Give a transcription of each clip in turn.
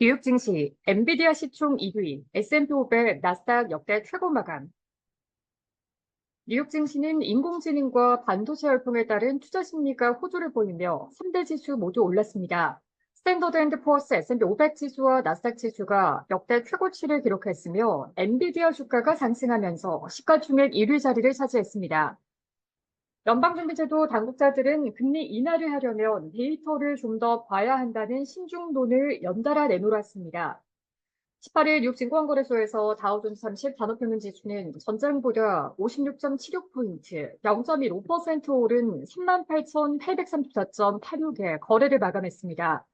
뉴욕 증시, 엔비디아 시총 2위, S&P 500, 나스닥 역대 최고 마감. 뉴욕 증시는 인공지능과 반도체 열풍에 따른 투자 심리가 호조를 보이며 3대 지수 모두 올랐습니다. 스탠더드 앤드 포어스 S&P 500 지수와 나스닥 지수가 역대 최고치를 기록했으며 엔비디아 주가가 상승하면서 시가총액 1위 자리를 차지했습니다. 연방준비제도 당국자들은 금리 인하를 하려면 데이터를 좀 더 봐야 한다는 신중론을 연달아 내놓았습니다. 18일 뉴욕 증권거래소에서 다우존스 30 단어평균 지수는 전장보다 56.76포인트, 0.15% 오른 38,834.86에 거래를 마감했습니다.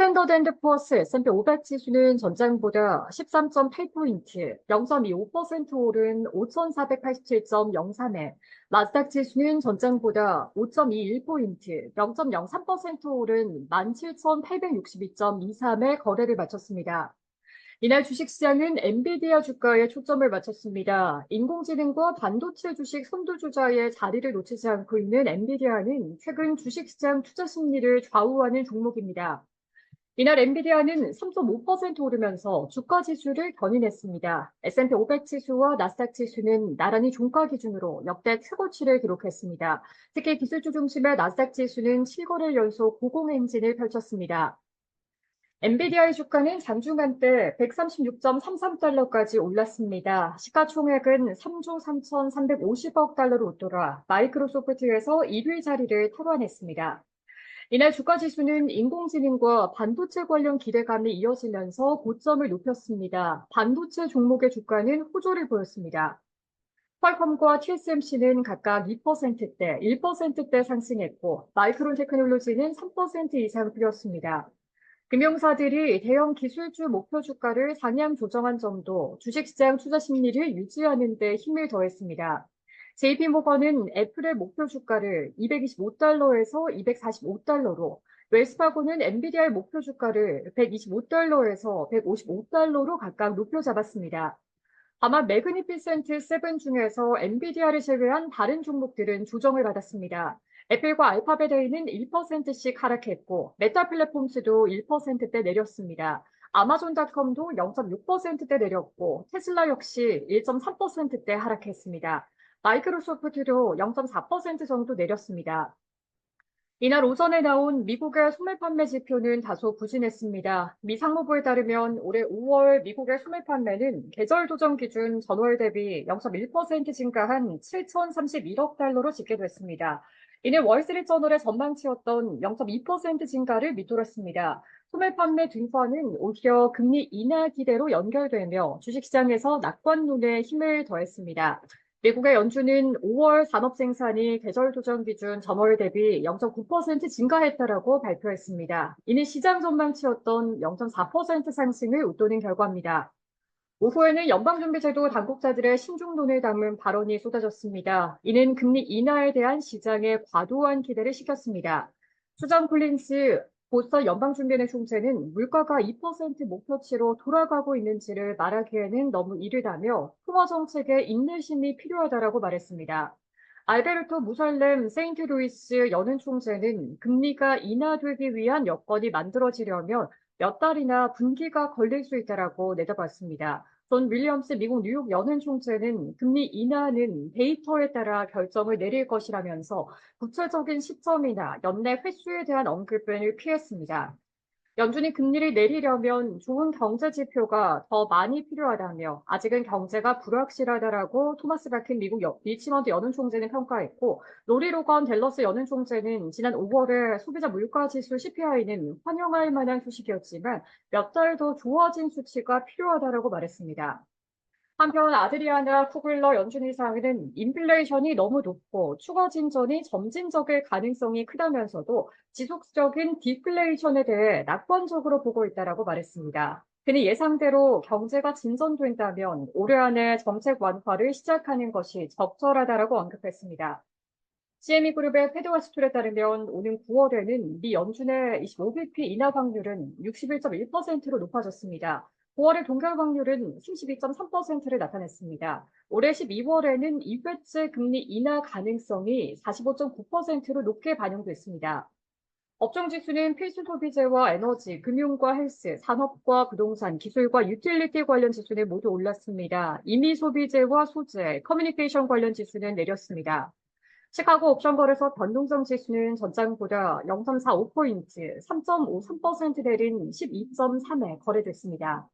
스탠더드 앤드 포어스 S&P 500 지수는 전장보다 13.8포인트, 0.25% 오른 5,487.03에 나스닥 지수는 전장보다 5.21포인트, 0.03% 오른 17,862.23에 거래를 마쳤습니다. 이날 주식시장은 엔비디아 주가에 초점을 맞췄습니다. 인공지능과 반도체 주식 선두주자의 자리를 놓치지 않고 있는 엔비디아는 최근 주식시장 투자 심리를 좌우하는 종목입니다. 이날 엔비디아는 3.5% 오르면서 주가 지수를 견인했습니다. S&P 500 지수와 나스닥 지수는 나란히 종가 기준으로 역대 최고치를 기록했습니다. 특히 기술주 중심의 나스닥 지수는 7거래일 연속 고공 행진을 펼쳤습니다. 엔비디아의 주가는 장중한 때 136.33달러까지 올랐습니다. 시가총액은 3조 3,350억 달러로 웃돌아 마이크로소프트에서 1위 자리를 탈환했습니다. 이날 주가 지수는 인공지능과 반도체 관련 기대감이 이어지면서 고점을 높였습니다. 반도체 종목의 주가는 호조를 보였습니다. 퀄컴과 TSMC는 각각 2%대, 1%대 상승했고 마이크론 테크놀로지는 3% 이상 뛰었습니다. 금융사들이 대형 기술주 목표 주가를 상향 조정한 점도 주식시장 투자 심리를 유지하는 데 힘을 더했습니다. JP모건은 애플의 목표 주가를 225달러에서 245달러로, 웰스파고는 엔비디아의 목표 주가를 125달러에서 155달러로 각각 높여 잡았습니다. 다만 매그니피센트 7 중에서 엔비디아를 제외한 다른 종목들은 조정을 받았습니다. 애플과 알파벳에이는 1%씩 하락했고 메타 플랫폼스도 1%대 내렸습니다. 아마존닷컴도 0.6%대 내렸고 테슬라 역시 1.3%대 하락했습니다. 마이크로소프트도 0.4% 정도 내렸습니다. 이날 오전에 나온 미국의 소매 판매 지표는 다소 부진했습니다. 미 상무부에 따르면 올해 5월 미국의 소매 판매는 계절 조정 기준 전월 대비 0.1% 증가한 7,031억 달러로 집계됐습니다. 이는 월스트리트저널의 전망치였던 0.2% 증가를 밑돌았습니다. 소매 판매 등판은 오히려 금리 인하 기대로 연결되며 주식시장에서 낙관론에 힘을 더했습니다. 미국의 연준은 5월 산업 생산이 계절 조정 기준 전월 대비 0.9% 증가했다라고 발표했습니다. 이는 시장 전망치였던 0.4% 상승을 웃도는 결과입니다. 오후에는 연방준비제도 당국자들의 신중론을 담은 발언이 쏟아졌습니다. 이는 금리 인하에 대한 시장의 과도한 기대를 시켰습니다. 수장 콜린스 보스턴 연방준비은행 총재는 물가가 2% 목표치로 돌아가고 있는지를 말하기에는 너무 이르다며 통화 정책에 인내심이 필요하다라고 말했습니다. 알베르토 무살렘 세인트루이스 연은 총재는 금리가 인하되기 위한 여건이 만들어지려면 몇 달이나 분기가 걸릴 수 있다라고 내다봤습니다. 존 윌리엄스 미국 뉴욕 연은 총재는 금리 인하는 데이터에 따라 결정을 내릴 것이라면서 구체적인 시점이나 연내 횟수에 대한 언급을 피했습니다. 연준이 금리를 내리려면 좋은 경제 지표가 더 많이 필요하다며 아직은 경제가 불확실하다라고 토마스 바킨 미국 리치먼드 연은 총재는 평가했고 로리 로건 델러스 연은 총재는 지난 5월에 소비자 물가 지수 CPI는 환영할 만한 소식이었지만 몇 달 더 좋아진 수치가 필요하다라고 말했습니다. 한편 아드리아나 쿠글러 연준의상은 인플레이션이 너무 높고 추가 진전이 점진적일 가능성이 크다면서도 지속적인 디플레이션에 대해 낙관적으로 보고 있다라고 말했습니다. 그는 예상대로 경제가 진전된다면 올해 안에 정책 완화를 시작하는 것이 적절하다라고 언급했습니다. CME 그룹의 페드와스툴에 따르면 오는 9월에는 미 연준의 25bp 인하 확률은 61.1%로 높아졌습니다. 9월의 동결 확률은 32.3%를 나타냈습니다. 올해 12월에는 2회째 금리 인하 가능성이 45.9%로 높게 반영됐습니다. 업종 지수는 필수 소비재와 에너지, 금융과 헬스, 산업과 부동산, 기술과 유틸리티 관련 지수는 모두 올랐습니다. 임의 소비재와 소재, 커뮤니케이션 관련 지수는 내렸습니다. 시카고 옵션 거래소 변동성 지수는 전장보다 0.45포인트, 3.53% 내린 12.3에 거래됐습니다.